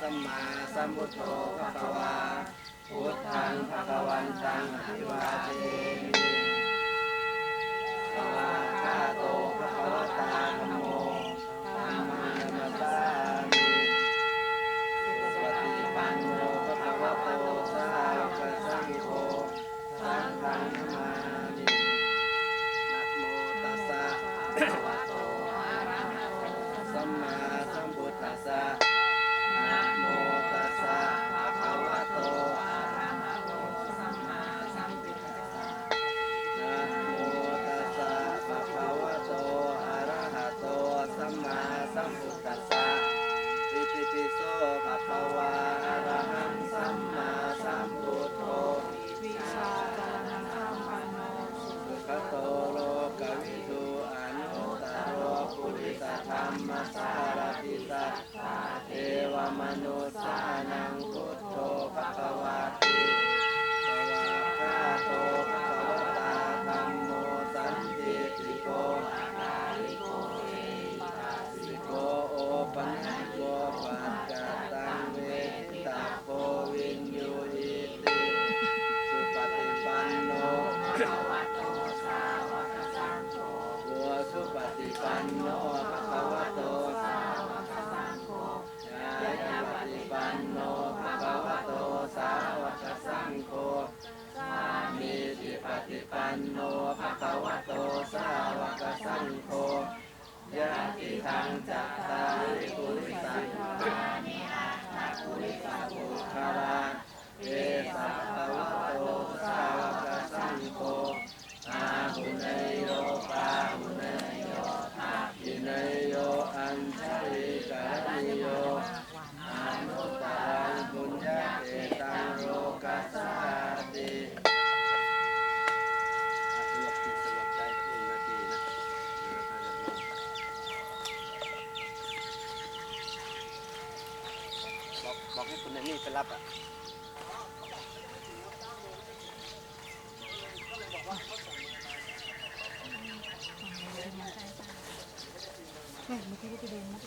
สัมมาสัมพุทโธภะคะวาพุทธังภะคะวันตังอภิวาเทมิสวากขาโตภะคะวตาธโมธัมมังนัมสสามิสุปฏิปันโนภะคะวะโตสาวกสังโฆสังฆังนามามินะโมตัสสะภะคะวะโตอะระหะโตสัมมา ฏิปันโนภะคะวะโตสาวกสังโฆยะติทังจัตตาริปุริสังฆานิอาตาปุริสปุคาราเอสัพพะวะโต นี่ไปรับอะแม่เมื่อกี้ก็ไปเดินมาพ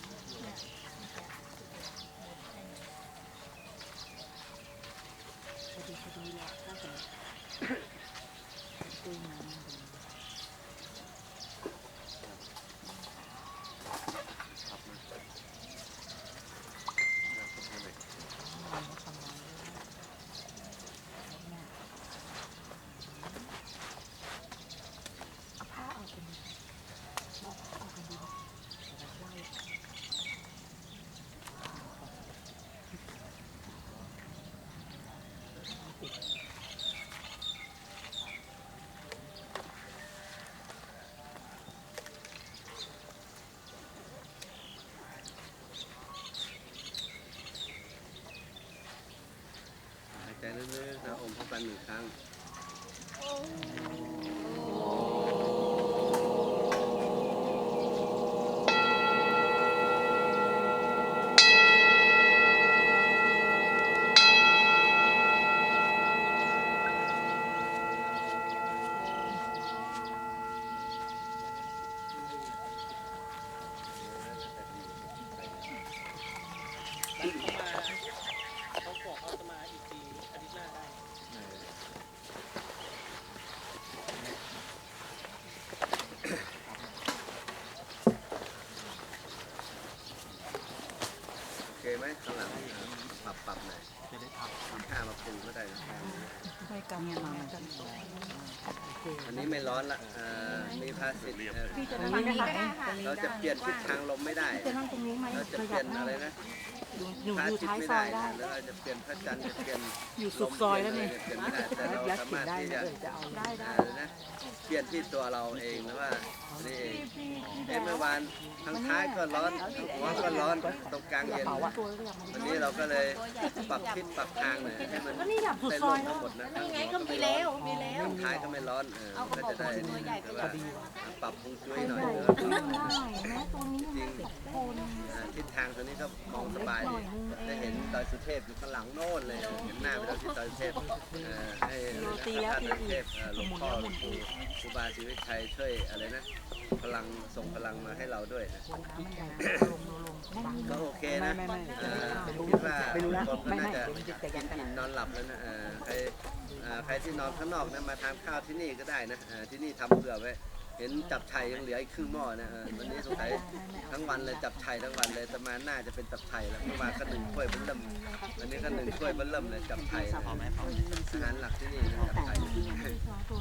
อดีพอดีแล้วก็จะคุยมาเอาผ้าออกกันดีเอาผ้าออกกันดีเดี๋ยวเราเล่า หายใจ ลึกๆนะอมเข้าไปหนึ่งครั้ง โอ้าบอกเขาจะมาอีกทีอาทิตย์หน้าได้ โอเคไหมข้างหลัง ปรับปรับหน่อยจะได้ททำข้ามาปรุงก็ได้นะไม่กำเนี่ยมากันอันนี้ไม่ร้อนละเอ่อมีภาษิตเอ่อพี่จะนั่งตรงนี้ไหมเราจะเปลี่ยนทิศทางลมไม่ได้ จะนั่งตรงนี้ไหมเราจะขเปยัลี่ยนอะไรนะ หนูอยู่พระอาทิตท้าย์ยไม่ซอได้ยได้นะหรือเราจะเปลี่ยนพระจันทร์จะเปลี่ยนอยู่สุดซอยแล้วนี่เปลี่ยนไม่ได้แต่เรายัดสาเขียมารนถได้ที่นะจะ เออจะเอาได้ได้ เอ่อนะเปลี่ยนที่ตัวเราเองนะว่านี่เองเอ้เมื่อวานทางท้ายก็ร้อนทางหัวก็ร้อนตรงกลางเย็นตัวก็อยากมันวันนี้เราก็เลยปรับทิศปรับทางหน่อยให้มันก็นี่แบบสุดได้ซลอยงแล้ทั้วงหมดนะนี่ไงก็มีแล้วมีแล้วทางท้ายก็ไม่ร้อนเออเอากระก็บอกจะได้ตัวใหญ่ไปแต่เลว่ายปรับปรุงจุ้ยใหหน่อยญ่เออก็นั่งได้แม้ตัวนี้ยังไม่คน อ่าทิศทางตัวนี้ก็มองสบายดีได้เห็นดอยสุเทพอยู่ข้างหลังโน่นเลย เห็นหน้าไปดอยสุดอยสุเทพเอ่อให้ท่านดอยสุเทพเอ่อหลวงพ่อหลวงปู่ครูบาศรีวิชัยช่วยอะไรนะ พลังส่งพลังมาให้เราด้วยนะมันใหญ่ลงลงก็โอเคนะไม่ไม่ไม่ เอ่อไม่รู้คิดว่าไม่รู้นะคนก็ไม่น่าไม่จะเดี๋ยวมันจะกิยันนขนาอิ่ดมนอนหลับแล้วนะเอ่อใครเอ่อใครที่นอนข้างนอกนะมาทานข้าวที่นี่ก็ได้นะเอ่อที่นี่ทำเผื่อไว้ เห็นจับไชัยยังเหลืออีกครึ่งหม้อนะเออวันนี้สงสัยทั้งวันเลยจับไชัยทั้งวันเลยแต่มาน่าจะเป็นจับไชัยแล้วเมื่อวานก็หนึ่งถ้วยเบิ้ลเริ่มวันนี้ก็หนึ่งถ้วยเบิ้ลเริ่มเลยจับไชัยนะอาหารหลักที่นี่นะจับไชัย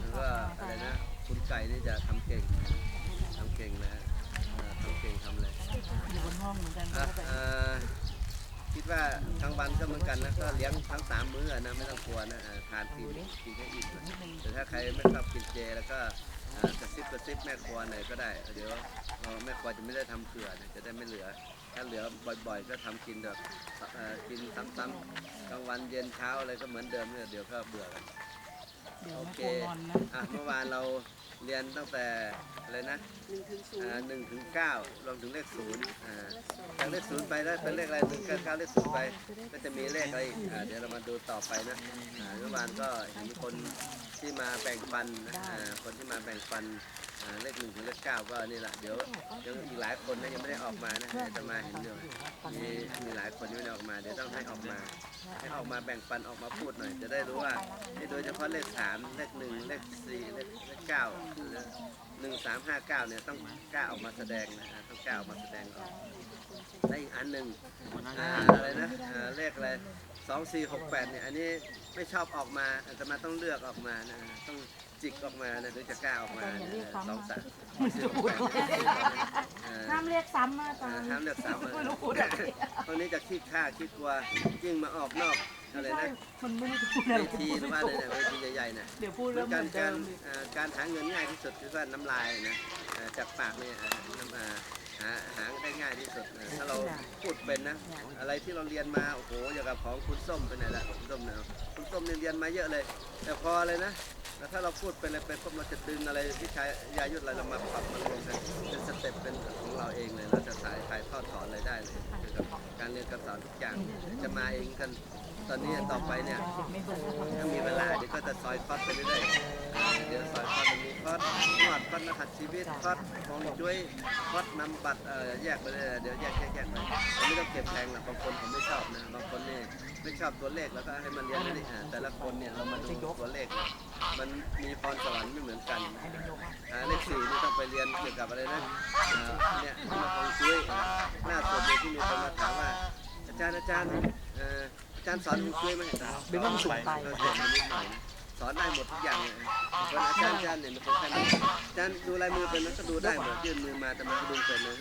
แล้วก็อะไรนะคุณไก่นี่จะทำเก่งทำเก่งนะเอ่อทำเก่งทำเลยอยู่บนห้องเหมือนกันคิดว่าทั้งวันก็เหมือนกันนะก็เลี้ยงทั้งสามมื้อนะไม่ต้องกลัวนะทานกินกินให้อิ่มแต่ถ้าใครไม่ชอบกินเจแล้วก็อ่ากระ กระซิบแม่ครัวหน่อยก็ได้ เดี๋ยวเอ่อแม่ครัวจะไม่ได้ทำเผื่อนะจะได้ไม่เหลือ ถ้าเหลือบ่อยๆ ก็ทำกินแบบเอ่อกินซ้ำๆกลางวันเย็นเช้าอะไรก็เหมือนเดิมเนี่ยเดี๋ยวก็เบื่อกันเดี๋ยวโอแม่เคครัวงอนนะอะเมื่อวานเราเรียนตั้งแต่ อะไรนะหนึ่งถึงศูนอ่าย์หนึ่งถึงเก้ารวมถึงเลขศูนย์อ่าจากเลขศูนย์ไปแล้วเป็นเลขอะไรหนึ่งเก้าเก้าเลขศูนย์ไปก็จะมีเลขอะไรอีกอ่าเดี๋ยวเรามาดูต่อไปนะอ่าเมื่อวานก็เห็นคนที่มาแบ่งปันนะอ่าคนที่มาแบ่งปันอ่าเลขหนึ่งถึงเลขเก้าก็นี่แหละเดี๋ยวยังอีกหลายคนนะยังไม่ได้ออกมานะเดี๋ยวจะมาเห็นอยู่มีมีหลายคนยังไม่ได้ออกมาเดี๋ยวต้องให้ออกมาให้ออกมาแบ่งปันออกมาพูดหน่อย จะได้รู้ว่าเอ้โดยเฉพาะเลขสามเลขหนึ่งเลขสี่เลขเลขเก้า หนึ่งสามห้าเก้าเนี่ยต้องกล้าออกมาแสดงนะอ่าต้องกล้าออกมาแสดงออกและอีกอันหนึ่งอ่าอะไรนะอ่าเลขอะไรสองสี่หกแปดเนี่ยอันนี้ไม่ชอบออกมาอาตมาต้องเลือกออกมานะต้องจิกออกมานะถึงจะกล้าออกมานะสองสามสี่หกแปดอ่าห้ามเรียกซ้ำนะอาจาอ่ารย์ห้ามเลือกสามเลยไม่รู้พูดอะไรตรงนี้จะขี้ข้าขี้กลัวยิ่งมาออกนอก อะไรใช่นะมันไม่รู้พูดเวอะไรทีหรือว่าอะไรเนี่ยเวทีใหญ่ๆเนี่ยเดี๋ยวพูดเหมืเรื่อองนเหกามืรอนเดิการมเอ่อการหาเงินง่ายที่สุดคือว่าน้ำลายนะเอ่อจากปากเนี่ยอ่าน้ำอ่าหาหาได้ง่ายที่สุดนะถ้าเราพูดเป็นนะ อะไรที่เราเรียนมาโอ้โหอย่างกับของคุณส้มเป็นไงล่ะคุณส้มเนี่ยคุณส้มเนี่ยเรียนมาเยอะเลย แต่พอเลยนะแล้วถ้าเราพูดเป็นอะไรไปปุ๊บเราจะดึงอะไรที่ใช้ยายุทธอะไรเรามาปรับมารวมกันเป็นสเต็ปเป็นของเราเองเลยเราจะสายถ่ายทอดถอนอะไรได้เลยเกี่ยวกับ การเรียนการสอนทุกอย่างจะมาเองกันตอนนี้ต่อไปเนี่ยถ้ามีเวลาเดี๋ยวก็จะซอยคอสไปเรื่อยๆเดี๋ยวซอยคอสมีคอสนวดคอร์สรหัสชีวิตคอสของช่วยคอสนำบัตรเอ่อแยกไปเลยเดี๋ยวแยกแยกแยกไปไม่ต้องเก็บแพงหรอกบางคนผมไม่ชอบนะบางคนนี่ไม่ชอบตัวเลขแล้วก็ให้มันเรียนไม่ได้แต่ละคนเนี่ยเรามาดูตัวเลข มันมีพรสวรรค์ไม่เหมือนกันอ่าเลขสี่นี่ต้องไปเรียนเกี่ยวกับอะไรนะอ่าเนี่ยมาของช่วยหน้าสุดเลยที่มีคนมาถามว่า อาจารย์อาจารย์เอ่ออาจารย์สอนผมช่วยไหมอาจารย์หรือว่ามันสูงไปก็เรียนมานิดหน่อยนะสอนได้หมดทุกอย่างเลยคนอาจารย์อาจารย์เนี่ยมันคนแค่นี้อาจารย์ดูลายมือเป็นมันก็ดูได้หมดยื่นมือมาแต่มันก็ดูเป็นนะ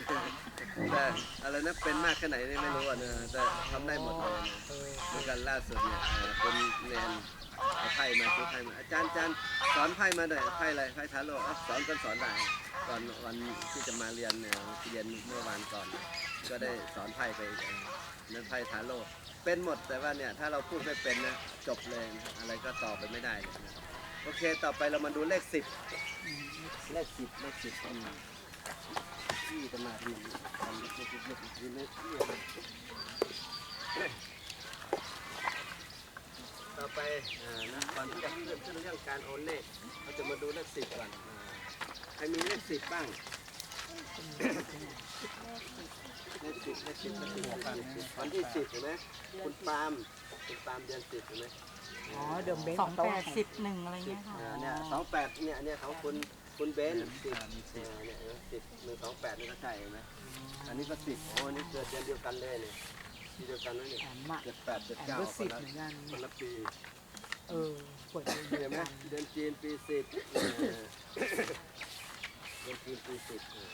แต่อะไรนะเป็นมากแค่ไหนนี่ไม่รู้อะนะแต่ทำได้หมดเลยนะ เหมือนกันล่าสุดเนี่ยเอ่อคนเรียนเอาไพ่ มาซื้อไพ่มาอาจารย์อาจารย์สอนไพ่มาหน่อยไพ่อะไรไพ่ทาโร่อะสอนกันสอนได้ตอนวันที่จะมาเรียนเนี่ยเรียนเมื่อวานก่อน ก็ได้สอนไพ่ไปอีกอะนั่นไพ่ทาโร่เป็นหมดแต่ว่าเนี่ยถ้าเราพูดไม่เป็นนะจบเลยนะอะไรก็ตอบไปไม่ได้เลยนะโอเคต่อไปเรามาดูเลขสิบเลขสิบเลขสิบอืมที่จะมาดีเลขสิบเลขสิบเลขสิบ ต่อไปอ่านะก่อนที่จะเริ่มขึ้นเรื่องการโอนเลขเราจะมาดูเลขสิบก่อนอ่าใครมีเลขสิบบ้างเลขสิบเลขสิบเลขสิบเลขสิบวันที่สิบเห็นไหมคุณปาล์มคุณปาล์มเดือนสิบเห็นไหมอ๋อเดิมเบนสองแปดสิบหนึ่งอะไรเงี้ยค่ะอ่าเนี่ยสองแปดเนี่ยเนี่ยของคุณคุณเบนสิบอ่าเนี่ยเนไหมสิบหนึ่งสองแปดนี่ก็ใช่เห็นไหมอันนี้ก็สิบโอ้อันนี่เกิดเดือนเดียวกันเลยเนี่ย ปีเดียวกันเลยเนี่ยแอมอะเจ็ดแปดเจ็ดแอมเก้าก็คสินบละเหมือนกันคนละปีเออปวดเห็นไหมเดือนจีนปีสิบเออเดือนจีนปีสิบเออ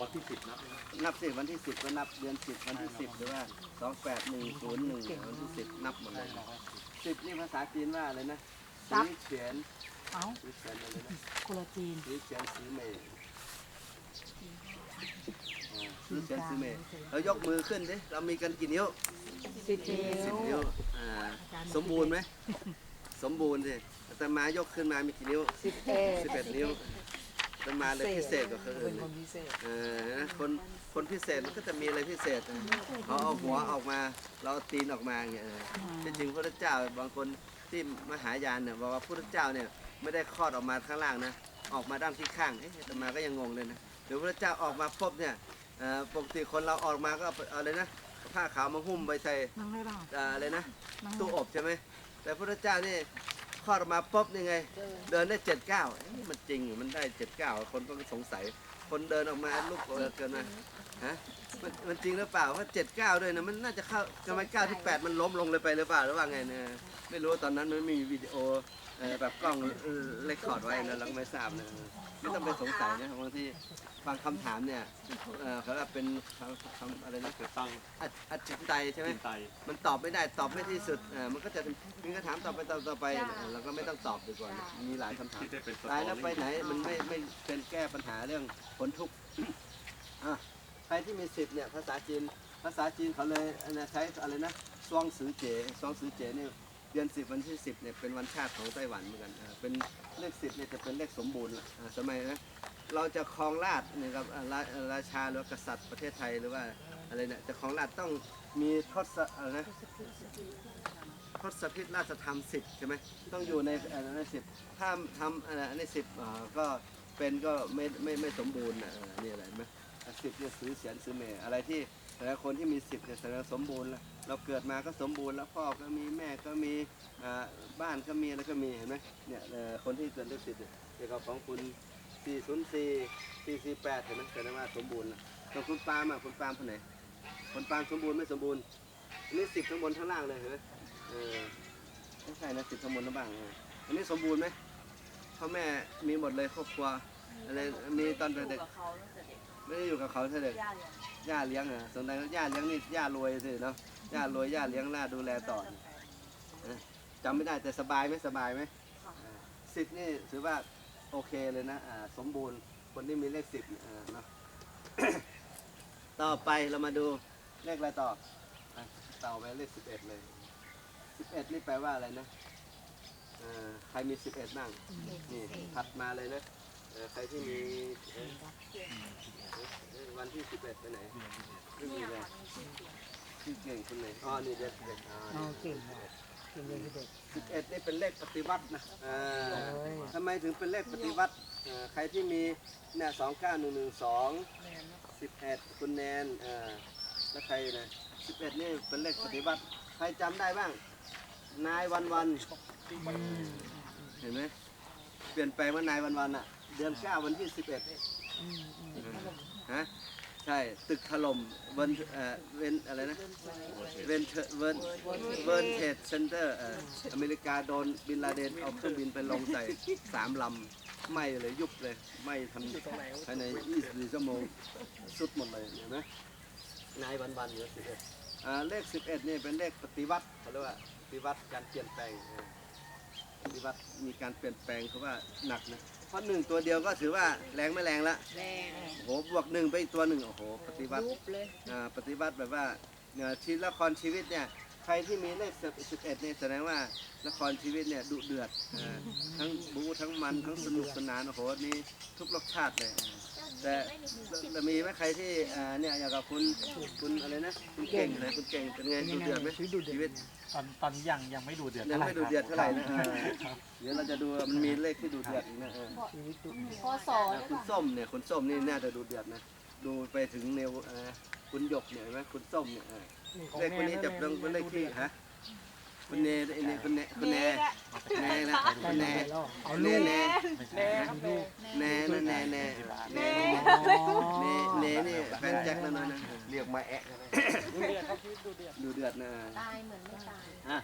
วันที่สิบนับนับสิวันที่สิบก็นับเดือนสิบวันที่สิบหรือว่าสองแปดหนึ่งศูนย์หนึ่งวันที่สิบนับหมดเลยสิบนี่ภาษาจีนว่าอะไรนะสีเฉียนเอ้าสีเฉียนอะไรนะคนละจีนสีเฉียนสีเมย์ อ่าสีเฉียนสีเมย์เรายกมือขึ้นดิเรามีกันกี่นิ้วสิบนิ้สิบวนิ้วอ่าสมบูรณ์ไหมสมบูรณ์สิแต่มายกขึ้นมามีกี่นิ้วสิบเอ็ดสิบเอ็ดนิ้วแต่มาเลยพิเศษกว่าคนเป็อื่นนคนพิเศษเออนะคนคนพิเศษมันก็จะมีอะไรพิเศษนะเขาเอาหัวออกมาเราเอาตีนออกมาอย่างเงี้ยเออที่จริงพระเจ้าบางคนที่มหายานเนี่ยบอกว่าพระเจ้าเนี่ยไม่ได้คลอดออกมาข้างล่างนะออกมาด้านที่ข้างเอ๊ะแต่มาก็ยังงงเลยนะเดี๋ยวพระเจ้าออกมาปุ๊บเนี่ย เอ่อปกติคนเราออกมาก็เอาอะไรนะผ้าขาวมาหุ้มไปใส่นั่งได้เปล่าอ่าอะไรนะนั่งตู้อบใช่ไหมแต่พระเจ้านี่คลอดออกมาปุ๊บนี่ไง เดินได้เจ็ดเก้ามันจริงเหรอมันได้เจ็ดเก้าคนก็สงสัย คนเดินออกมาลูกเออเกินมาฮะมันมันจริงหรือเปล่าว่าเจ็ดเก้าด้วยนะมันน่าจะเข้าทำไมเก้าที่แปดมันล้มลงเลยไปหรือเปล่าหรือว่าไงเนี่ยไม่รู้ว่าตอนนั้นมันไม่มีวิดีโอเอ่อแบบกล้องเรคคอร์ดไว้นะเราก็ไม่ทราบนะ ไม่ต้องไปสงสัยนะบางทีบางคำถามเนี่ยเอ่อเขาเรียกเป็นคำคำอะไรนะเกิดตั้งอัจอัจฉริยใช่ไหมกินไตมันตอบไม่ได้ตอบไม่ที่สุดเอ่อมันก็จะมีคำถามต่อไปต่อต่อไปเอ่อเราก็ไม่ต้องตอบดีกว่านะมีหลายคำถามที่ได้เป็นสตตายอแล้วไปรี่ไหนมันไม่ไม่เป็นแก้ปัญหาเรื่องผลทุกข์ อะใครที่มีสิทธิ์เนี่ยภาษาจีนภาษาจีนเขาเลยอันนะใช้อะไรนะซวงสือเจซวงสือเจเนี่ย เดือนสิบวันที่สิบเนี่ยเป็นวันชาติของไต้หวันเหมือนกันอ่าเป็นเลขสิบเนี่ยจะเป็นเลขสมบูรณ์ละอ่าสมัยนะเราจะครองราชย์เนี่ยครับอ่าราราชาหรือว่ากษัตริย์ประเทศไทยหรือว่าอะไรเนี่ยจะครองราชย์ต้องมีทศอะไรนะ ทศพิธราชธรรมสิบใช่ไหมต้องอยู่ในเอ่อในสิบถ้าทำอะไรในสิบอ่าก็เป็นก็ไม่ไม่ไม่สมบูรณ์นะเออนี่อะไรไหมสิบเนี่ยซื้อเสียนซื้อเมอะไรที่แต่ละคนที่มีสิบเนี่ยแสดงว่าสมบูรณ์ล้ว เราเกิดมาก็สมบูรณ์แล้วพ่อก็มีแม่ก็มีอ่าบ้านก็มีอะไรก็มีเห็นไหมเนี่ยเอ่อคนที่เกิดเลขสิบเนี่ยเกี่ยวกับของคุณ404 448เห็นไหมแสดงว่าสมบูรณ์แล้วส่วนคุณปาล์มอะคุณปาล์มคนไหนคนปาล์มสมบูรณ์ไม่สมบูรณ์อันนี้สิบข้างบนข้างล่างเลยเห็นไหมเออไม่ใช่นะสิบสมุนนะบ้างเอออันนี้สมบูรณ์ไหมพ่อแม่มีหมดเลยครอบครัวอะไรมีตอนเด็กไม่ได้อยู่กับเขาเท่าเด็ก ย่าเลี้ยงอะสนใจย่าเลี้ยงนี่ย่ารวยสิเนาะย่ารวยย่าเลี้ยงล่าดูแลต่อเออจำไม่ได้แต่สบายไหมสบายไหมอ่าสิบนี่ถือว่าโอเคเลยนะอ่าสมบูรณ์คนที่มีเลขสิบอ่าเนาะต่อไปเรามาดูเลขอะไรต่ออะต่อไปเลขสิบเอ็ดเลยสิบเอ็ดนี่แปลว่าอะไรนะเอ่อใครมีสิบเอ็ดบ้างนี่ถัดมาเลยนะเอ่อ ใครที่มีวันที่สิบเอ็ดไปไหนไม่มีเลยที่เก่งคนไหนอ๋อนี่เด็กเด็กอ๋อเอเก่งเก่งเลยเด็กสิบเอ็ดนี่เป็นเลขปฏิวัตินะอ่าทำไมถึงเป็นเลขปฏิวัติเอ่อใครที่มีเนี่ยสองเก้าหนึ่งหนึ่งสองสิบเอ็ดคุณแนนอ่อแล้วใครนะสิบเอ็ดนี่เป็นเลขปฏิวัติ ใครจำได้บ้าง นายวันวันเห็นไหมเปลี่ยนแปลงว่านายวันวันอะ เดือนเก้าวันที่สิบเอ็ดฮะใช่ตึกถล่มเวนเอ่อเวนอะไรนะเวนเทเวนเวนเทดเซ็นเตอร์เอ่ออเมริกาโดนบินลาเดนเอาเครื่องบินไปลงใส่สามลำไหม่เลยยุบเลยไหม่ทำภายใน24ชั่วโมงสุดหมดเลยเห็นไหมนายวันวันเหลือสิบเอ็ดอ่าเลขสิบเอ็ดนี่เป็นเลขปฏิวัติเขาเรียกว่าปฏิวัติการเปลี่ยนแปลงเออปฏิวัติมีการเปลี่ยนแปลงเขาว่าหนักนะ เพราะหนึ่งตัวเดียวก็ถือว่าแรงไม่แรงละแรงโอ้โหบวกหนึ่งไปอีกตัวหนึ่งโอ้โห ปฏิวัติยุบเลยอ่าปฏิวัติแบบว่าเนี่ยชีวิตละครชีวิตเนี่ยใครที่มีเลขสิบเอ็ดเนี่ยแสดงว่าละครชีวิตเนี่ยดุเดือดอ่าทั้งบู๊ทั้งมันทั้งสนุกสนานโอ้โหนี่ทุกรสชาติเลยอ่า แต่แต่มีไหมใครที่อ่าเนี่ยอย่างกับคุณคุณอะไรนะคุณเก่งเลยคุณเก่งเป็นไงดุเดือดไหมชีวิตตอนตอนนี้ยังยังไม่ดูเดือดยังไม่ดูเดือดเท่าไหร่นะคอ่ารับเดี๋ยวเราจะดูว่ามันมีเลขที่ดูเดือดอีกนะเออชีวิตดุพอสออ่าคุณส้มเนี่ยคุณส้มนี่น่าจะดูเดือดนะดูไปถึงเนวเอ่อคุณหยกเนี่ยเห็นไหมคุณส้มเนี่ยเออเลขคนนี้จะเป็นเลขที่ฮะ คุณเนไอ้นี่คุณเนคุณเนแน่นะคุณเนเอาเนลูกเนแน่ครับแน่เนนะเนเนเนเนเนนี่แฟนแจ็คแล้วนะนะเรียกมาแอะดูเดือดครับชีวิตดูเดือดดูเดือดนะตายเหมือนไม่ตายอะ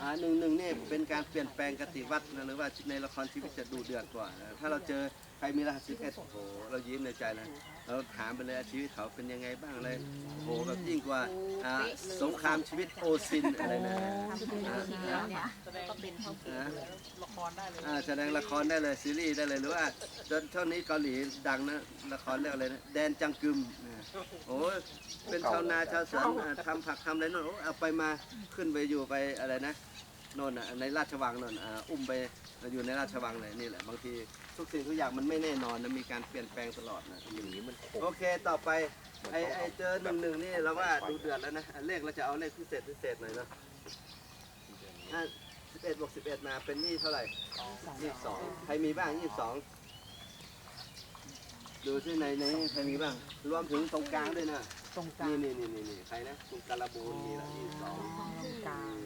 อ่าหนึ่งหนึ่งนี่เป็นการเปลี่ยนแปลงกติวัตรนะหรือว่าในละครชีวิตจะดูเดือดกว่านะถ้าเราเจอ ใครมีรหัสสิบเอ็ดโอ้โหเรายิ้มในใจเลยเราถามไปเลยชีวิตเขาเป็นยังไงบ้างเลยโอ้โหแบบยิ่งกว่าอ่าสงครามชีวิตโอซินอะไรนะอ่าอ่าแสดงก็เป็นเท่าอ่าละครได้เลยอ่าแสดงละครได้เลยซีรีส์ได้เลยหรือว่าจนช่วงนี้เกาหลีดังนะละครเรื่องอะไรนะแดนจังกึมนะโอ้ยเป็นชาวนาชาวสวนอ่าทำผักทำอะไรโน่นโอ้เอาไปมาขึ้นไปอยู่ไปอะไรนะ โน่นน่ะในราชวังโน่นอ่าอุ้มไปอยู่ในราชวังเลยนี่แหละบางทีทุกสิ่งทุกอย่างมันไม่แน่นอนนะมีการเปลี่ยนแปลงตลอดนะอย่างนี้มันโอเคต่อไปไอไอเจอหนึ่งหนึ่งนี่เราว่าดูเดือดแล้วนะอะเลขเราจะเอาเลขพิเศษพิเศษหน่อยเนาะอะสิบเอ็ดบวกสิบเอ็ดมาเป็นนี่เท่าไหร่ยี่สิบสองใครมีบ้างยี่สิบสองดูที่ในในใครมีบ้าง รวมถึงตรงกลางด้วยนะตรงกลางนี่นี่นี่นี่นี่ใครนะคุณการบูนมีละยี่สิบสอง ตรงกลางนี่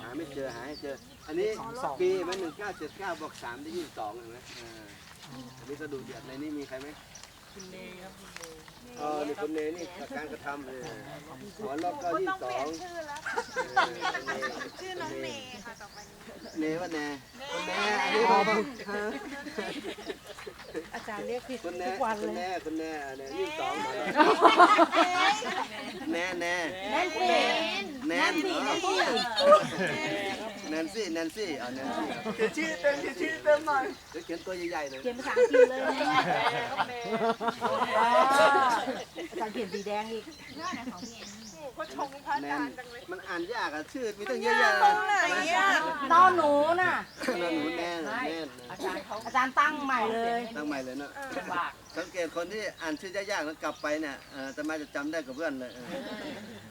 หาไม่เจอหาให้เจอ อันนี้ปีมันหนึ่งเก้าเจ็ดเก้าบวกสามได้ยี่สิบสองเห็นไหมอ่าอันนี้ก็ดูเดือดในนี้มีใครไหมคุณเนยครับคุณเนยอ๋อนี่คุณเนนี่การกระทำเลยหัวล็อกก็ยี่สิบสองชื่อน้องเนค่ะต่อไปนี้เนว่าเนคุณเนอันนี้บอกว่า อาจารย์เรียกผิดคุณเนทุกวันคุณเลเนยคุณเนเนี่ยยี่สิบสองมาแล้วแน่แน่แน่นสิแนนแนนซี่แนนซี่เอาแนนซี่เขียนชื่อเต็มเขียนชื่อเต็มหน่อยเดี๋ยวเขียนตัวใหญ่ๆเลยเขียนภาษาอังกฤษเลยอ๋ออาจารย์เขียนสีแดงอีก ก็ชงพระอาแนจานรย์จังเลยมันอ่านยากอะชื่อมีตั้งเยอะแยะตรงไหนอะเต้าหนูน่ะนั่นหนูแนนแนนอาจารย์เขาอาจารย์ตั้งใหม่เลยตั้งใหม่เลยเนาะสังเกตคนที่อ่านชื่อยากๆแล้วกลับไปเนี่ยเอ่อแต่มาจะจำได้กับเพื่อนเลยเออ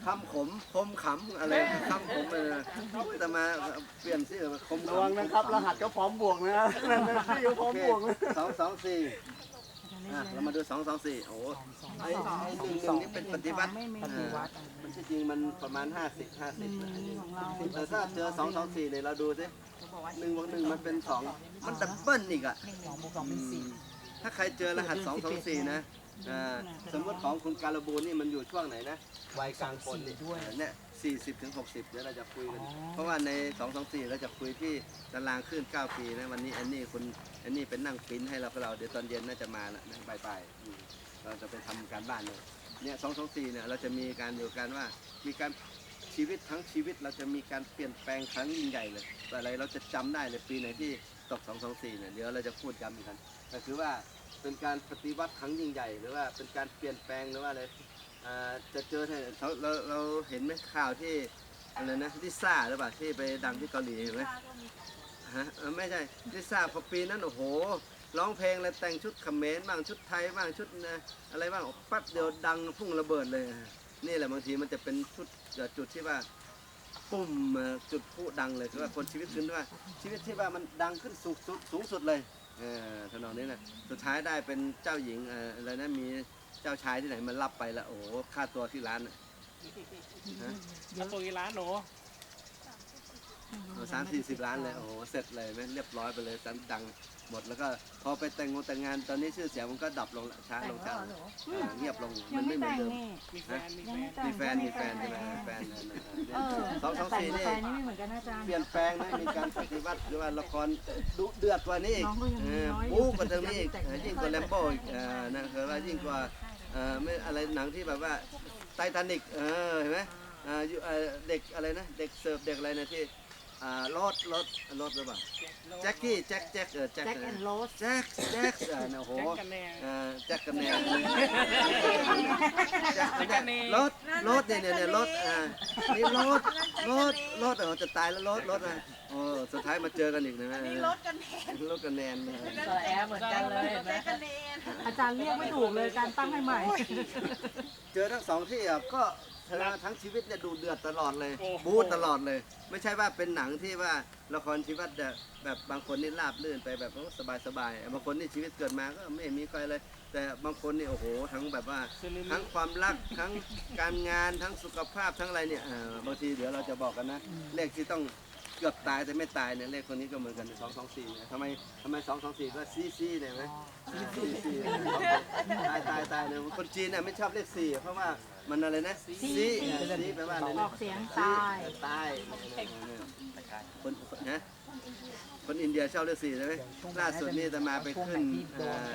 คำขมคมขำอะไรคำขมเลยนะแต่มาเปลี่ยนชื่อมาคมขำระวังนะครับ รหัสก็พร้อมบวกนะนั่นนะพี่ก็พร้อมบวกนะ สองสองสี่ อะเรามาดูสองสองสี่โอ้โหไอ้ไอ้หนึ่งหนึ่งนี่เป็นปฏิวัติไม่ไม่อ่าปฏิวัติมันที่จริงมันประมาณห้าสิบห้าสิบนะของเราแต่ถ้าเจอสองสองสี่เนี่ยเราดูสิหนึ่งบวกหนึ่งมันเป็นสองมันดับเบิลอีกอะสองบวกสองเป็นสี่ถ้าใครเจอรหัสสองสองสี่นะอ่าสมมติของคุณการบูนนี่มันอยู่ช่วงไหนนะวัยกลางคนนี่เนี่ย สี่สิบถึงหกสิบเดี๋ยวเราจะคุยกันเพราะว่าในสองสองสี่เราจะคุยที่ตารางขึ้นเก้าปีนะ วันนี้แอนนี่คุณแอนนี่เป็นนั่งปริ้นให้เราเรา เดี๋ยวตอนเย็นน่าจะมาละนะบ่ายๆอืมเราจะไปทำการบ้านเลยเนี่ยสองสองสี่เนี่ย เราจะมีการอยู่กันว่า มีการชีวิตทั้งชีวิตเราจะมีการเปลี่ยนแปลงครั้งยิ่งใหญ่เลย อะไรเราจะจำได้เลยปีไหนที่ตกสองสองสี่เนี่ย เดี๋ยวเราจะพูดย้ำกัน ก็คือว่าเป็นการปฏิวัติครั้งยิ่งใหญ่ หรือว่าเป็นการเปลี่ยนแปลงหรือว่าอะไร อ่าจะเจอเนี่ยเราเราเราเห็นไหมข่าวที่อะไรนะลิซ่าหรือเปล่าที่ไปดังที่เกาหลีเห็นไหมฮะเออไม่ใช่ลิซ่าพอปีนั้นโอ้โหร้องเพลงแล้วแต่งชุดเขมรบ้างชุดไทยบ้างชุดนะอะไรบ้างแป๊บเดียวดังพุ่งระเบิดเลย นี่แหละบางทีมันจะเป็นชุดจุดที่ว่าปุ่มจุดผู้ดังเลยคือว่าคนชีวิตขึ้นว่าชีวิตที่ว่ามันดังขึ้นสูงสุดสูงสุดเลยเออทำนองนี้นะสุดท้ายได้เป็นเจ้าหญิงเอ่ออะไรนะมี เจ้าชายที่ไหนมันรับไปแล้วโอ้โหค่าตัวที่ร้านน่ะฮะเอาตัวกีร้านหนูสามสี่สิบล้านเลยโอ้โหเสร็จเลยไหมเรียบร้อยไปเลยสันดังหมดแล้วก็พอไปแต่งงานแต่งงานตอนนี้ชื่อเสียงมันก็ดับลงละช้าลงช้าลงอ่าเงียบลงยัมังนไม่ไม่เหมือนแต่งเดิมนี่มีแฟนมียังแฟไม่นแต่งมีแฟน มีแฟนใช่ไหมแฟนนั่นน่ะเออสองสองแต่งสี่กับนี่แฟนนี่ไม่เหมือนกันนะอาจารย์ เปลี่ยนแปลงนะมีการปฏิวัติหรือว่าละครดุเดือดกว่านี้อีกน้องก็ยังเอมีอน้อยอยู่บู๊กว่าตรงนี้อีกเออยิ่งกว่าแลมโบ้อีกเออนะคือว่ายิ่งกว่า เออไม่อะไรหนังที่แบบว่าไททานิกเออเห็นไหมอ่าอยู่เอ่อเด็กอะไรนะ เด็กเสิร์ฟเด็กอะไรนะที่ อ่ารถรถรถหรือเปล่าแจ็คกี้แจ็คแจ็คเออแจ็คแจ็คแอนด์โรส แจ็คแจ็คเออนะโอ้โหแจ็คกันแน่เออแจ็คกันแนนแจ็คกันแนนรถรถเนี่ยเนี่ยเนี่ยรถอ่านี่รถรถรถเออจะตายแล้วรถรถอะโอ้สุดท้ายมาเจอกันอีกนะมีรถกันแทนรถกันแนนนะสระแอร์เหมือนกันเลยเห็นไหมกันแทนอาจารย์เรียกไม่ถูกเลยการตั้งให้ใหม่ เจอทั้งสองที่อะก็ ทั้งชีวิตเนี่ยดูเดือดตลอดเลย โอ้โห บู๊ตลอดเลย ไม่ใช่ว่าเป็นหนังที่ว่าละครชีวิตแบบแบบบางคนนี่ราบลื่นไปแบบสบายสบายๆบางคนนี่ชีวิตเกิดมาก็ไม่มีใครเลย แต่บางคนนี่โอ้โห ทั้งแบบว่าซึนามิทั้งความรักทั้งการงานทั้งสุขภาพทั้งอะไรเนี่ยอ่าบางทีเดี๋ยวเราจะบอกกันนะเลขที่ต้องเกือบตายแต่ไม่ตายเนี่ยเลขคนนี้ก็เหมือนกันสองสองสี่เนี่ยทำไมทำไมสองสองสี่ก็ซีซีเนี่ยไหมซีซีตายตายตายเนี่ยคนจีนเนี่ยไม่ชอบเลขสี่เพราะว่า มันอะไรนะซีซีซีแปลว่าอะไรอนะอกเสียงตายตายคนนะคนอินเดียชอบเลขสี่ใช่ไหมล่าสุดนี่จะมาไปขึ้นเอ่อ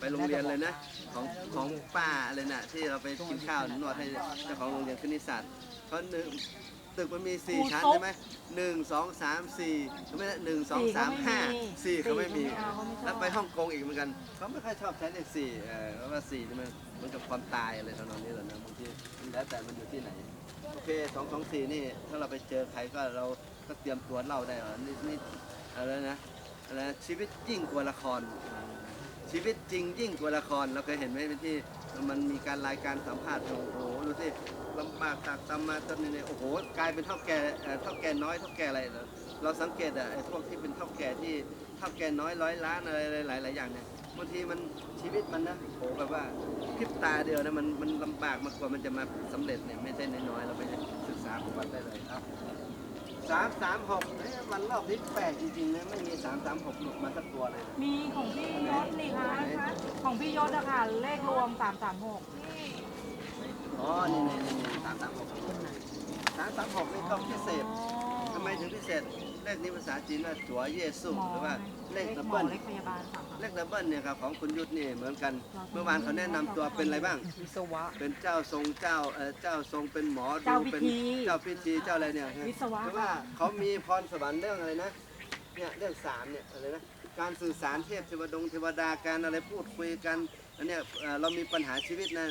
ไปโรงเรียนเลยนะ ของของป้าอะไรน่ะที่เราไปกินข้าวนวดให้เจ้าของโรงเรียนคณิตศาสตร์เขาหนึ่ง ตึกมันมีสี่ชั้นใช่ไหมหนึ่งสองสามสี่ไม่ใช่หนึ่งสองสามห้าสี่เขาไม่มีแล้วไปฮ่องกงอีกเหมือนกันเขาไม่ค่อยชอบใช้เลขสี่เออเพราะว่าสี่นี่มันเหมันกับความตายอะไรทำนองนี้แหละนะบางทีมันแล้วแต่มันอยู่ที่ไหนโอเคสองสองสี่นี่ถ้าเราไปเจอใครก็เราก็เตรียมตัวเล่าได้ว่านี่นี่อะไรนะอะไรนะชีวิตยิ่งกว่าละคร ชีวิตจริงยิ่งกว่าละครเราเคยเห็นไหมเป็นที่มันมีการรายการสัมภาษณ์โอ้โห ดูสิลำบากตากตำมาจนเนี่ยโอ้โหกลายเป็นเท่าแก่เท่าแก่น้อยเท่าแก่อะไรเราเราสังเกตอะไอ้พวกที่เป็นเท่าแก่ที่เท่าแก่น้อยร้อยล้านอะไรหลายๆอย่างเนี่ยบางทีมันชีวิตมันนะโหแบบว่าพริบตาเดียวนะมันมันลำบากมากกว่ามันจะมาสำเร็จเนี่ยไม่ใช่น้อยๆเราไปศึกษาประวัติได้เลยครับสามสามหกเอ๊ะวันรอบนี้แปลกจริงๆนะไม่มีสามสามหกหลุดมาสักตัวเลย มีของพี่ยศนี่คะของพี่ยศอะค่ะเลขรวม336 อ๋อ นี่นี่นี่สามสามหกสามสามหกนี่ต้องพิเศษทำไมถึงพิเศษ เลขนี้ภาษาจีนว่าจัวเยซูหรือว่าเลขดับหมเบิอลเลขพยาบาลค่ะเลขดับเบิลเนี่ยครับของคุณยุทธนี่เหมือนกัน เมื่อวานเขาแนะนำตัวเป็นอะไรบ้าง วิศวะ เป็นเจ้าทรงเจ้าเอ่อเจ้าทรงเป็นหมอดูเจ้าพิเป็นธีเจ้าพิธีเจ้าอะไรเนี่ยวิศวะเพราะว่าเขามีพรสวรรค์เรื่องอะไรนะ เนี่ยเรื่องสามเนี่ยอะไรนะ การสื่อสารเทพเทวดงเทวดาการอะไรพูดคุยกัน อันเนี้ยเอ่อเรามีปัญหาชีวิตนะ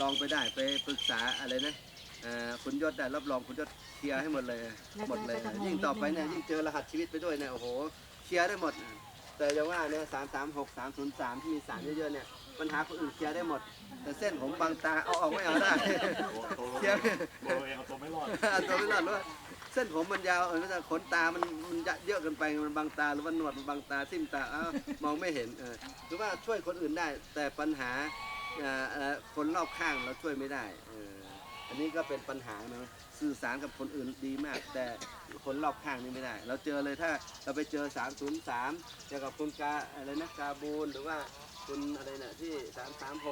ลองไปได้ไปปรึกษาอะไรนะเอ่อคุณยศได้รับรองคุณยศเคลียร์ให้หมดเลยหมดเลย ยิ่งต่อไปเนี่ยยิ่งเจอรหัสชีวิตไปด้วยเนี่ยโอ้โหเคลียร์ได้หมด แต่อย่างว่าเนี่ยสามสามหกสามศูนย์สามที่มีสารเยอะๆเนี่ยปัญหาคนอื่นเคลียร์ได้หมด แต่เส้นผมบางตาเอาออกไม่เอาได้เคลียร์ตัวเองเอาตัวไม่รอดอันตัวไม่รอดว่า เส้นผมมันยาวเออแล้วขนตามันมันเยอะเกินไปมันบังตาหรือว่าหนวดมันบังตาทิ่มตาอ้าวมองไม่เห็นเออคือว่าช่วยคนอื่นได้ แต่ปัญหาคนรอบข้างเราช่วยไม่ได้เอออันนี้ก็เป็นปัญหานะสื่อสารกับคนอื่นดีมาก แต่คนรอบข้างนี่ไม่ได้ เราเจอเลยถ้าเราไปเจอ 303เจอกับคุณกาอะไรนะกาบูนหรือว่าคุณอะไรเนี่ยที่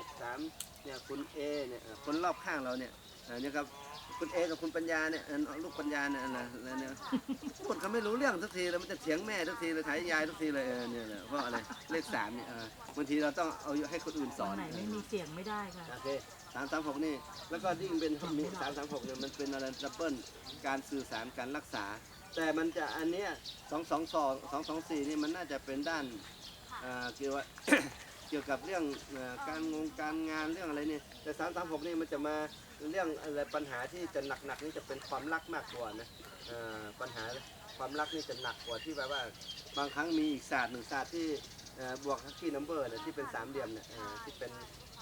3363เนี่ยคุณเอเนี่ยคนรอบข้างเราเนี่ยเอ่อเนี่ยครับ คุณเอกับคุณปัญญาเนี่ยเอ่อลูกปัญญาเนี่ยอะไรอะไรเนี่ยพูดเขาไม่รู้เรื่องทุกทีเลยมันจะเถียงแม่ทุกทีเลยถ่ายยายทุกทีเลยเออเนี่ยแหละเพราะอะไรเลขสามเนี่ยเออบางทีเราต้องเอาให้คนอื่นสตออนนไหนไม่มีเสียงไม่ได้ค่ะโอเคสามสามหกนี่แล้วก็ยิ่งเป็นมีสามสามหกเนี่ยมันเป็นอะไรดับเบิลการสื่อสารการรักษา แต่มันจะอันเนี้ยสองสองสองสองสองสี่นี่มันน่าจะเป็นด้านเอ่อเกี่ยวกับ เกี่ยวกับเรื่องเอ่อการงงการงานเรื่องอะไรเนี่ยแต่สามสามหกนี่มันจะมาเรื่องอะไรปัญหาที่จะหนักๆนี่จะเป็นความรักมากกว่านะเอ่อปัญหาความรักนี่จะหนักกว่าที่แบบว่าบางครั้งมีอีกศาสตร์หนึ่งศาสตร์ที่เอ่อบวกฮักกี้นัมเบอร์ที่เป็นสามเหลี่ยมเนี่ยเอ่อที่เป็น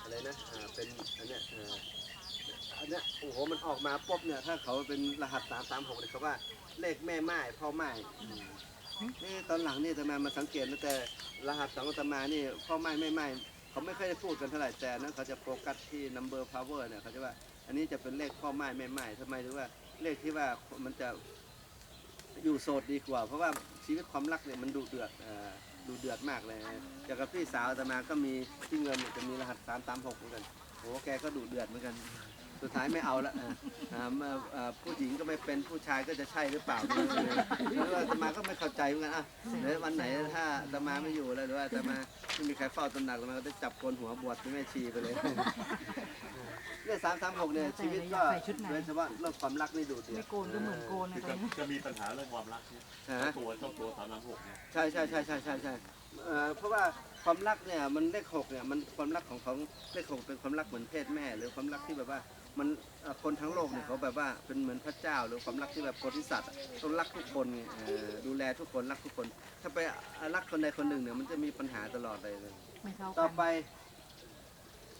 อะไรนะเอ่อเป็นอันเนี้ยเอ่อ อันเนี้ยโอ้โหมันออกมาปุ๊บเนี่ยถ้าเขาเป็นรหัสสามสามหกเนี่ยเขาว่าเลขแม่ไม้พ่อไม้ นี่ตอนหลังนี่ทำไมมาสังเกตนะแต่รหัสของตมานี่พ่อไม้แม่ไม้เขาไม่ค่อยได้พูดกันเท่าไหร่แต่นั้นเขาจะโฟกัสที่ number power เนี่ยเขาจะว่า อันนี้จะเป็นเลขพ่อไม้แม่ไม้ทำไมถึงว่าเลขที่ว่ามันจะอยู่โสดดีกว่า เพราะว่าชีวิตความรักเนี่ยมันดูเดือดอดูเดือดมากเลยจากกับพี่สาวอาตมาก็มีที่เงินเนี่ยจะมีรหัสสามสามหกเหมือนกันโอ้แกก็ดูเดือดเหมือนกัน สุดท้ายไม่เอาละเอออ่าเอ่อเอ่อผู้หญิงก็ไม่เป็นผู้ชายก็จะใช่หรือเปล่าไม่รู้เลยแล้วอาตมาก็ไม่เข้าใจเหมือนกันอะเดี๋ยววันไหนถ้าอาตมาไม่อยู่แล้วหรือว่าอาตมาไม่มีใครเฝ้าตำหนักอาตมาก็จะจับโกนหัวบวชเป็นแม่ชีไปเลยเนี่ยสามสามหกเนี่ยชีวิตก็ใส่ชุดไหนโดยเฉพาะเรื่องความรักนี่ดูเดือไม่ด โกนก็เหมือนโกนนะคือตอจะนนี้จะมีปัญหาเรื่องความรักเนี่ยฮะตัวเจ้าตัวสามน้ำหกเนี่ยใช่ใช่ใช่ใช่ใช่ใช่เอ่อเพราะว่าความรักเนี่ยมันเลขหกเนี่ยมันความรักของของเลขหกเป็นความรักเหมือนเพศแม่ หรือความรักที่แบบว่า มันเอ่อคนทั้งโลกเนี่ยเขาแบบว่าเป็นเหมือนพระเจ้าหรือความรักที่แบบโพธิสัตว์อะต้องรักทุกคนไงเอ่อดูแลทุกคนรักทุกคน ถ้าไปรักคนใดคนหนึ่งเนี่ยมันจะมีปัญหาตลอดเลยไม่เท่าต่อกันไป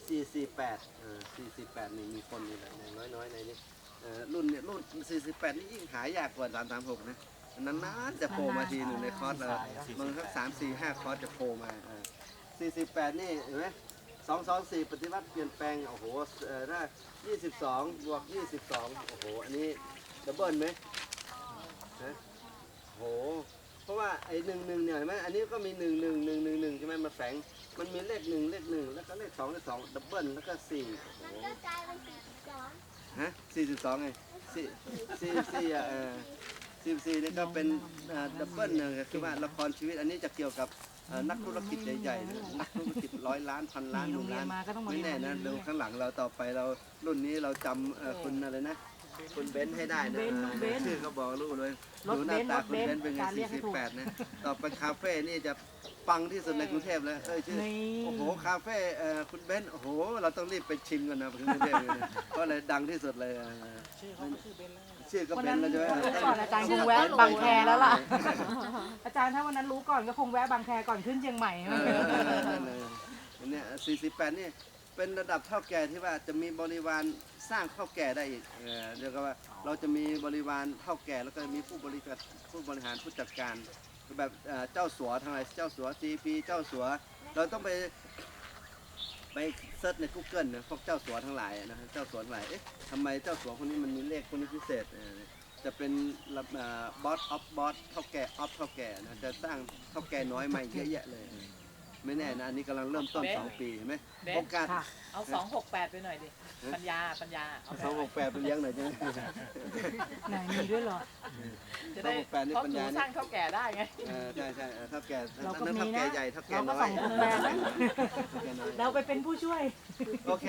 448เอ่อ448นี่มีคนนี่แหละอย่างน้อยๆในนี้เอ่อรุ่นเนี่ยรุ่น 48 นี่ยิ่งหายากกว่า 336 นะนานๆจะโผล่มาทีหนึ่งในคอร์สเราบางครั้งสามสี่ห้าคอร์สจะโผล่มาเออ48 นี่เห็นไหม 224 ปฏิวัติเปลี่ยนแปลง โอ้โหเอ่อถ้า22 บวก 22 โอ้โห อันนี้ดับเบิลไหมฮะโอ้โห เพราะว่าไอ้หนึ่งหนึ่งเนี่ยเห็นไหมอันนี้ก็มีหนึ่งหนึ่งหนึ่งหนึ่งหนึ่งใช่ไหมมาแฝง มันมีเลขหนึ่งเลขหนึ่งแล้วก็เลขสองเลขสองดับเบิลแล้วก็สี่โอ้โหก็กลายเป็นสี่สิบสองฮะสี่สิบสองไงสี่สี่สี่อะเออสี่สี่นี่ก็เป็นดับเบิลนะคือว่าละครชีวิตอันนี้จะเกี่ยวกับ เอ่อนักธุรกิจใหญ่ๆนะนักธุรกิจร้อยล้านพันล้านหมีโรมื่งนเรียล้านนมาก็ต้องมาไม่เรียนแน่นะโรงเรีดูยนข้างหลังเราต่อไปเรารุ่นนี้เราจำเอ่อคุณอะไรนะคุณเบนซ์ให้ได้นะเบนซ์น้องเบนซ์ชื่อก็บอกรู้เลยรถดูหเบน้านซ์ตารถคุณเบนเบนซ์ซ์เป็นไงการเรียกให้สี่สิบถูกแปดนะต่อไปคาเฟ่นี่จะปังที่สุดในกรุงเทพแล้วเอ้ยชื่อ นี่โอ้โห คาเฟ่เอ่อคุณเบนซ์โอ้โห เราต้องรีบไปชิมกันนะถึงจะได้เลยนะเพราะอะไรดังที่สุดเลยเออชื่อเขาก็ชื่อเบนแล้ว ชื่อก็วันเบนั้นนซ์แล้วใช่ไหมวันนั้นก่อนอาจารย์คงแวะบางแคแล้วล่ะ อาจารย์ถ้าวันนั้นรู้ก่อนก็คงแวะบางแคก่อนขึ้นเชียงใหม่เออนั่นเลยอันเนี้ย48นี่เป็นระดับเท่าแก่ที่ว่าจะมีบริวารสร้างเท่าแก่ได้อีกเออเรียกว่าเราจะมีบริวารเท่าแก่แล้วก็มีผู้บริการผู้บริหารผู้จัดการแบบเอ่อเจ้าสัวทางไหนเจ้าสัว CP เจ้าสัวเราต้องไปไป เซิร์ชใน Google นะพวกเจ้าสัวทั้งหลายนะเจ้าสัวทั้งหลายเอ๊ะทำไมเจ้าสัวคนนี้มันมีเลขคนนี้พิเศษจะเป็นบอสออฟบอสเท่าแก่ออฟเท่าแก่นะจะสร้างเท่าแก่น้อยมาเยอะแยะเลย ไม่แน่นะอันนี้กำลังเริ่มต้นสองปีเห็นไหมเบนโอกาสค่ะ เอาสองหกแปดไปหน่อยดิ ปัญญา ปัญญา เอาสองหกแปดไปเลี้ยงหน่อยจัง ไหนมีด้วยเหรอ จะได้สองหกแปดนี่เพราะปัญหนูญาสนี่ร้างเท่าแก่ได้ไง เออใช่ใช่เออเท่าแก่เราก็นั่นมีเท่านะแก่ใหญ่เท่าแก่เราก็น้อยสองหกแปดนะ เท่าแก่น้อย เราไปเป็นผู้ช่วย โอเค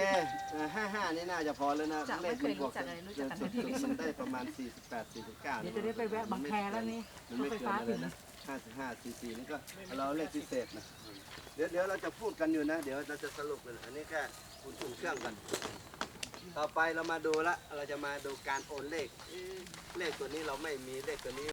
ห้าห้านี่น่าจะพอแล้วนะเลขมันบวกกันจนสุดๆมันได้ประมาณ 48 49เดี๋ยวจะได้ไปแวะบางแคแล้วนี่มันรถไม่ไฟเกินฟ้าอะไรถึงนะ55 cc นี่ก็เราเลขพิเศษนะเดี๋ยวเดี๋ยวเราจะพูดกันอยู่นะ เดี๋ยวเราจะสรุปกันอันนี้แค่อุ่นอุ่นเครื่องกัน ต่อไปเรามาดูละ เราจะมาดูการโอนเลขเอ๊ะเลขตัวนี้เราไม่มีเลขตัวนี้